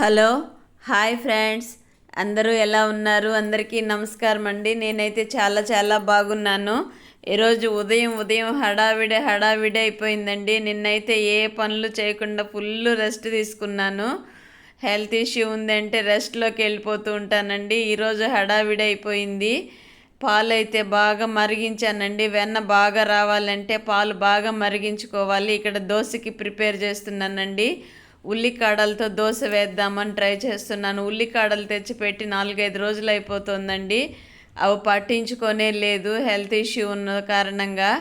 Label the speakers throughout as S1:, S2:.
S1: Hello hi friends. అందరూ ఎలా ఉన్నారు? అందరికీ నమస్కారం అండి. నేనైతే చాలా చాలా బాగున్నాను. ఈరోజు ఉదయం ఉదయం హడావిడి హడావిడి అయిపోయిందండి. నిన్నైతే ఏ పనులు చేయకుండా ఫుల్ రెస్ట్ తీసుకున్నాను. హెల్త్ ఇష్యూ ఉందంటే రెస్ట్లోకి వెళ్ళిపోతూ ఉంటానండి. ఈరోజు హడావిడి అయిపోయింది. పాలు అయితే బాగా మరిగించానండి. వెన్న బాగా రావాలంటే పాలు బాగా మరిగించుకోవాలి. ఇక్కడ దోశకి ప్రిపేర్ చేస్తున్నానండి. ఉల్లికాడలతో దోశ వేద్దామని ట్రై చేస్తున్నాను. ఉల్లికాడలు తెచ్చిపెట్టి నాలుగైదు రోజులు అయిపోతుందండి. అవి పట్టించుకొనే లేదు హెల్త్ ఇష్యూ ఉన్న కారణంగా.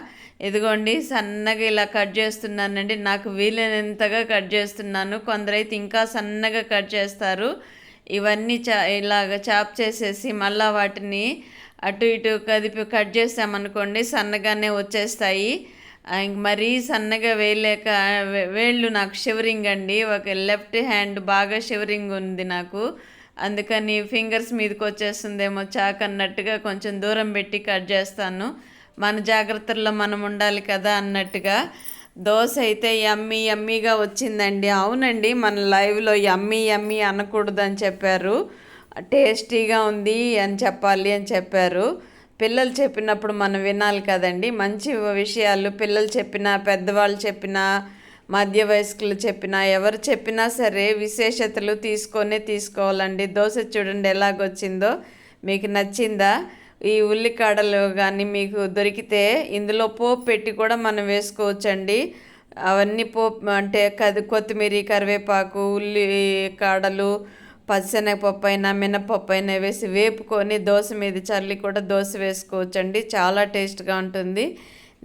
S1: ఇదిగోండి సన్నగా ఇలా కట్ చేస్తున్నానండి. నాకు వీలైనంతగా కట్ చేస్తున్నాను. కొందరైతే ఇంకా సన్నగా కట్ చేస్తారు. ఇవన్నీ చా ఇలాగ చాప్ చేసేసి మళ్ళీ వాటిని అటు ఇటు కదిపి కట్ చేసామనుకోండి సన్నగానే వచ్చేస్తాయి. ఆ, ఇంక మరీ సన్నగా వేయలేక వేళ్ళు నాకు షివరింగ్ అండి. ఒక లెఫ్ట్ హ్యాండ్ బాగా షివరింగ్ ఉంది నాకు. అందుకని ఫింగర్స్ మీదకి వచ్చేస్తుందేమో చాక్ అన్నట్టుగా కొంచెం దూరం పెట్టి కట్ చేస్తాను. మన జాగ్రత్తల్లో మనం ఉండాలి కదా అన్నట్టుగా. దోశ అయితే యమ్మీ యమ్మీగా వచ్చిందండి. అవునండి మన లైవ్లో యమ్మీ యమ్మీ అనకూడదని చెప్పారు. టేస్టీగా ఉంది అని చెప్పాలి అని చెప్పారు. పిల్లలు చెప్పినప్పుడు మనం వినాలి కదండి. మంచి విషయాలు పిల్లలు చెప్పినా పెద్దవాళ్ళు చెప్పినా మధ్య వయస్కులు చెప్పినా ఎవరు చెప్పినా సరే విశేషతలు తీసుకొనే తీసుకోవాలండి. దోశ చూడండి ఎలాగొచ్చిందో. మీకు నచ్చిందా? ఈ ఉల్లికాడలు కానీ మీకు దొరికితే ఇందులో పోపు పెట్టి కూడా మనం వేసుకోవచ్చండి. అవన్నీ పోపు అంటే కది కొత్తిమీర కరివేపాకు ఉల్లి కాడలు పచ్చిశనగపప్పు అయినా మినపప్పు అయినా వేసి వేపుకొని దోశ మీద చల్లి కూడా దోశ వేసుకోవచ్చండి. చాలా టేస్ట్గా ఉంటుంది.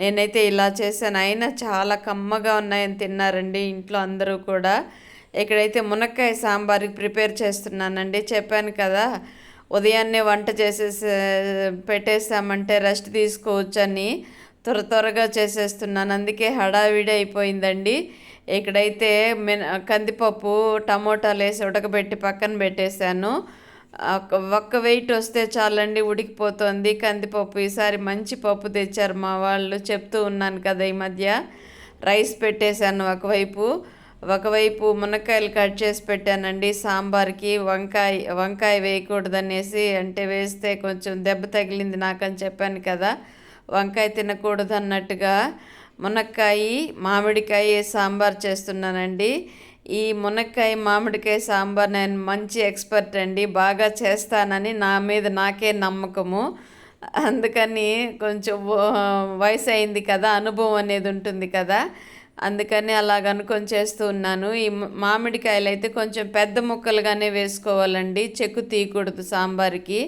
S1: నేనైతే ఇలా చేశాను. అయినా చాలా కమ్మగా ఉన్నాయని తిన్నారండి ఇంట్లో అందరూ కూడా. ఇక్కడైతే మునక్కాయ సాంబార్కి ప్రిపేర్ చేస్తున్నానండి. చెప్పాను కదా ఉదయాన్నే వంట చేసేసి పెట్టేసామంటే రెస్ట్ తీసుకోవచ్చని త్వర త్వరగా చేసేస్తున్నాను. అందుకే హడావిడి అయిపోయిందండి. ఇక్కడైతే మిన కందిపప్పు టమోటాలు వేసి ఉడకబెట్టి పక్కన పెట్టేశాను. ఒక- ఒక్క వెయిట్ వస్తే చాలండి ఉడికిపోతుంది. కందిపప్పు ఈసారి మంచి పప్పు తెచ్చారు మా వాళ్ళు చెప్తూ ఉన్నాను కదా ఈ మధ్య. రైస్ పెట్టేశాను ఒకవైపు. ఒకవైపు మునక్కాయలు కట్ చేసి పెట్టానండి. సాంబార్కి వంకాయ వంకాయ వేయకూడదనేసి అంటే వేస్తే కొంచెం దెబ్బ తగిలింది నాకని చెప్పాను కదా. వంకాయ తినకూడదు అన్నట్టుగా మునక్కాయ మామిడికాయ సాంబార్ చేస్తున్నానండి. ఈ మునక్కాయ మామిడికాయ సాంబార్ నేను మంచి ఎక్స్పర్ట్ అండి. బాగా చేస్తానని నా మీద నాకే నమ్మకము. అందుకని కొంచెం వయసు అయింది కదా అనుభవం అనేది ఉంటుంది కదా. అందుకని అలాగ అనుకొని చేస్తూ ఉన్నాను. ఈ మామిడికాయలు అయితే కొంచెం పెద్ద ముక్కలుగానే వేసుకోవాలండి. చెక్కు తీయకూడదు సాంబార్కి.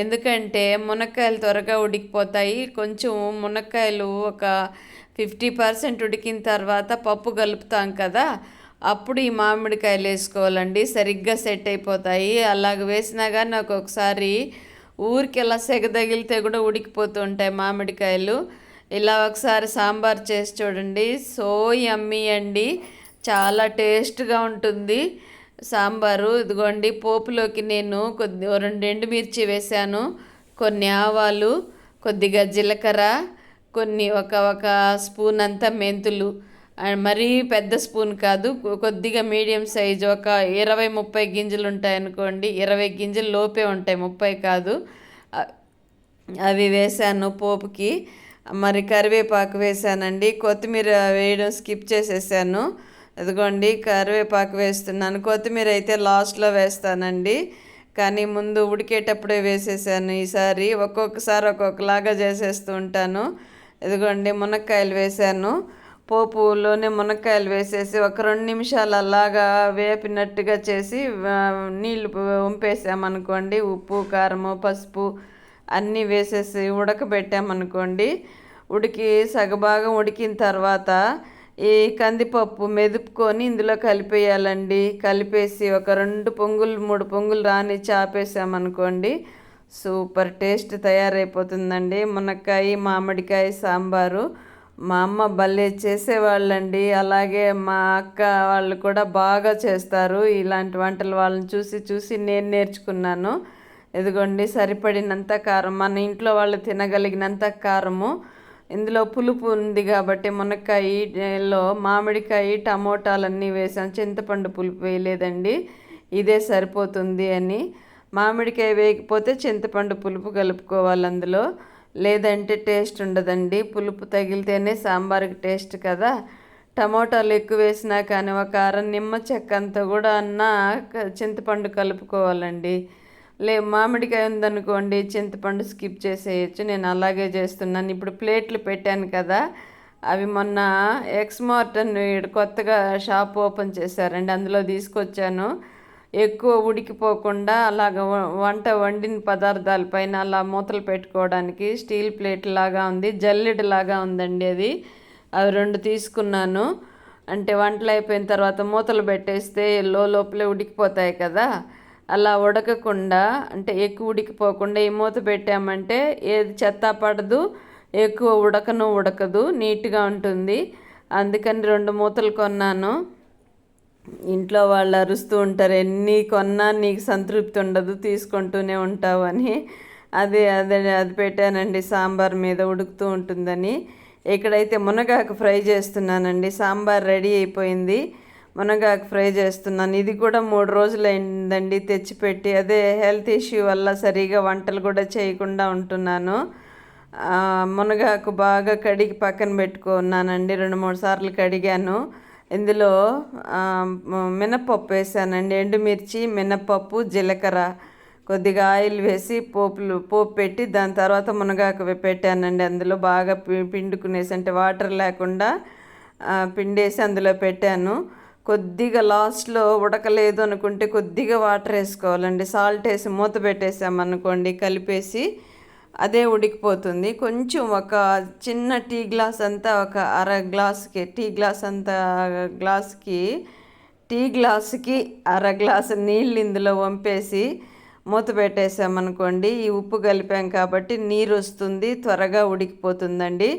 S1: ఎందుకంటే మునక్కాయలు త్వరగా ఉడికిపోతాయి. కొంచెం మునక్కాయలు ఒక ఫిఫ్టీ పర్సెంట్ ఉడికిన తర్వాత పప్పు కలుపుతాం కదా అప్పుడు ఈ మామిడికాయలు వేసుకోవాలండి. సరిగ్గా సెట్ అయిపోతాయి. అలాగ వేసినా కానీ ఒకసారి ఊరికి ఇలా సెగ తగిలితే కూడా ఉడికిపోతుంటాయి మామిడికాయలు. ఇలా ఒకసారి సాంబార్ చేసి చూడండి. సో యమ్మీ అండి. చాలా టేస్ట్గా ఉంటుంది. సాంబారు ఇదిగోండి పోపులోకి నేను కొద్ది రెండు ఎండుమిర్చి వేశాను. కొన్ని ఆవాలు కొద్దిగా జీలకర్ర కొన్ని ఒక ఒక స్పూన్ అంతా మెంతులు. మరీ పెద్ద స్పూన్ కాదు కొద్దిగా మీడియం సైజు ఒక ఇరవై ముప్పై గింజలు ఉంటాయి అనుకోండి. ఇరవై గింజలు లోపే ఉంటాయి ముప్పై కాదు. అవి వేసాను పోపుకి. మరి కరివేపాకు వేసానండి కొత్తిమీర వేయడం స్కిప్ చేసేసాను. అదిగోండి కరివేపాకు వేస్తున్నాను. కొత్తిమీర అయితే లాస్ట్లో వేస్తానండి. కానీ ముందు ఉడికేటప్పుడే వేసేసాను ఈసారి. ఒక్కొక్కసారి ఒక్కొక్కలాగా చేసేస్తూ ఉంటాను. ఇదిగోండి మునక్కాయలు వేసాను. పోపులోనే మునక్కాయలు వేసేసి ఒక రెండు నిమిషాలు అలాగా వేపినట్టుగా చేసి నీళ్ళు వంపేసామనుకోండి ఉప్పు కారము పసుపు అన్నీ వేసేసి ఉడకబెట్టామనుకోండి ఉడికి సగభాగం ఉడికిన తర్వాత ఈ కందిపప్పు మెదుపుకొని ఇందులో కలిపేయాలండి. కలిపేసి ఒక రెండు పొంగులు మూడు పొంగులు రాని చాపేసామనుకోండి సూపర్ టేస్ట్ తయారైపోతుందండి. మునక్కాయ మామిడికాయ సాంబారు మా అమ్మ భలే చేసేవాళ్ళండి. అలాగే మా అక్క వాళ్ళు కూడా బాగా చేస్తారు. ఇలాంటి వంటలు వాళ్ళని చూసి చూసి నేను నేర్చుకున్నాను. ఇదిగోండి సరిపడినంత కారం మన ఇంట్లో వాళ్ళు తినగలిగినంత కారము ఇందులో పులుపు ఉంది కాబట్టి మునక్కాయలో మామిడికాయ టమోటాలన్నీ వేసాను. చింతపండు పులుపు వేయలేదండి. ఇదే సరిపోతుంది అని. మామిడికాయ వేయకపోతే చింతపండు పులుపు కలుపుకోవాలి అందులో. లేదంటే టేస్ట్ ఉండదండి. పులుపు తగిలితేనే సాంబార్కి టేస్ట్ కదా. టమోటాలు ఎక్కువ వేసినా కానీ ఒక అర నిమ్మ చెక్క అంతా కూడా అన్న చింతపండు కలుపుకోవాలండి. లే మామిడికాయ ఉందనుకోండి చింతపండు స్కిప్ చేసేయచ్చు. నేను అలాగే చేస్తున్నాను. ఇప్పుడు ప్లేట్లు పెట్టాను కదా అవి మొన్న ఎక్స్మార్టన్ అని కొత్తగా షాప్ ఓపెన్ చేశారండి. అందులో తీసుకొచ్చాను. ఎక్కువ ఉడికిపోకుండా అలాగ వంట వండిన పదార్థాల పైన అలా మూతలు పెట్టుకోవడానికి స్టీల్ ప్లేట్ లాగా ఉంది. జల్లెడు లాగా ఉందండి అది. అవి రెండు తీసుకున్నాను. అంటే వంటలు అయిపోయిన తర్వాత మూతలు పెట్టేస్తే లో లోపలే ఉడికిపోతాయి కదా. అలా ఉడకకుండా అంటే ఎక్కువ ఉడికిపోకుండా ఈ మూత పెట్టామంటే ఏది చెత్త పడదు ఎక్కువ ఉడకను ఉడకదు నీట్గా ఉంటుంది. అందుకని రెండు మూతలు కొన్నాను. ఇంట్లో వాళ్ళు అరుస్తూ ఉంటారు ఎన్ని కొన్నా నీకు సంతృప్తి ఉండదు తీసుకుంటూనే ఉంటావు అని అది అదే అది పెట్టానండి సాంబార్ మీద ఉడుకుతూ ఉంటుందని. ఇక్కడైతే మునగాకు ఫ్రై చేస్తున్నానండి సాంబార్ రెడీ అయిపోయింది. మునగాకు ఫ్రై చేస్తున్నాను. ఇది కూడా మూడు రోజులు అయిందండి తెచ్చిపెట్టి. అదే హెల్త్ ఇష్యూ వల్ల సరిగా వంటలు కూడా చేయకుండా ఉంటున్నాను. మునగాకు బాగా కడిగి పక్కన పెట్టుకున్నానండి. రెండు మూడు సార్లు కడిగాను. ఇందులో మినప్పప్పు వేసానండి. ఎండుమిర్చి మినప్పప్పు జీలకర్ర. కొద్దిగా ఆయిల్ వేసి పోపులు పోపు పెట్టి దాని తర్వాత మునగాకు పెట్టానండి. అందులో బాగా పిండుకునేసి అంటే వాటర్ లేకుండా పిండేసి అందులో పెట్టాను. కొద్దిగా లాస్ట్లో ఉడకలేదు అనుకుంటే కొద్దిగా వాటర్ వేసుకోవాలండి. సాల్ట్ వేసి మూత పెట్టేసామనుకోండి కలిపేసి అదే ఉడికిపోతుంది. కొంచెం ఒక చిన్న టీ గ్లాస్ అంతా ఒక అర గ్లాస్కి టీ గ్లాస్ అంతా గ్లాస్కి టీ గ్లాసుకి అర గ్లాసు నీళ్ళు ఇందులో వంపేసి మూత పెట్టేసామనుకోండి ఈ ఉప్పు కలిపాం కాబట్టి నీరు వస్తుంది త్వరగా ఉడికిపోతుందండి.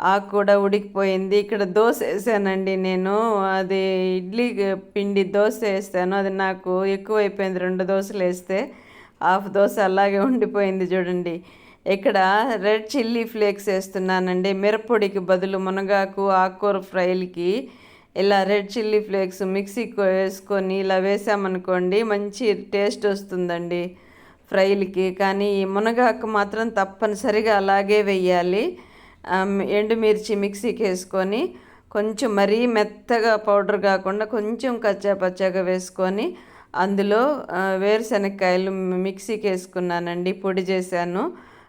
S1: ఆకు కూడా ఉడికిపోయింది. ఇక్కడ దోశ వేసానండి నేను. అది ఇడ్లీ పిండి దోశ వేస్తాను. అది నాకు ఎక్కువైపోయింది రెండు దోశలు వేస్తే. హాఫ్ దోశ అలాగే ఉండిపోయింది చూడండి. ఇక్కడ రెడ్ చిల్లీ ఫ్లేక్స్ వేస్తున్నానండి. మిరప్పొడికి బదులు మునగాకు ఆకుకూర ఫ్రైలకి ఇలా రెడ్ చిల్లీ ఫ్లేక్స్ మిక్సీ వేసుకొని ఇలా వేసామనుకోండి మంచి టేస్ట్ వస్తుందండి ఫ్రైలకి. కానీ ఈ మునగాకు మాత్రం తప్పనిసరిగా అలాగే వెయ్యాలి ఎండుమిర్చి మిక్సీకి వేసుకొని కొంచెం మరీ మెత్తగా పౌడర్ కాకుండా కొంచెం కచ్చా పచ్చాగా వేసుకొని అందులో వేరుశనగకాయలు మిక్సీకి వేసుకున్నానండి పొడి చేశాను.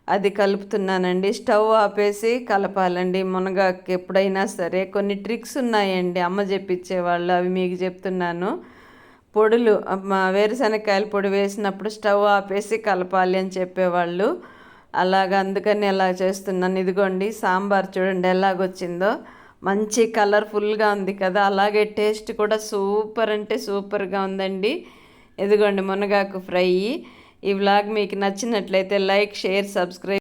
S1: అది కలుపుతున్నానండి. స్టవ్ ఆపేసి కలపాలండి. మునగాకు ఎప్పుడైనా సరే కొన్ని ట్రిక్స్ ఉన్నాయండి. అమ్మ చెప్పించేవాళ్ళు అవి మీకు చెప్తున్నాను. పొడులు వేరుశనగకాయల పొడి వేసినప్పుడు స్టవ్ ఆపేసి కలపాలి అని చెప్పేవాళ్ళు. అలాగ అందుకని ఎలా చేస్తున్నాను. ఇదిగోండి సాంబార్ చూడండి ఎలాగొచ్చిందో. మంచి కలర్ఫుల్గా ఉంది కదా. అలాగే టేస్ట్ కూడా సూపర్ అంటే సూపర్గా ఉందండి. ఇదిగోండి మునగాకు ఫ్రై. ఈ వ్లాగ్ మీకు నచ్చినట్లయితే లైక్ షేర్ సబ్స్క్రైబ్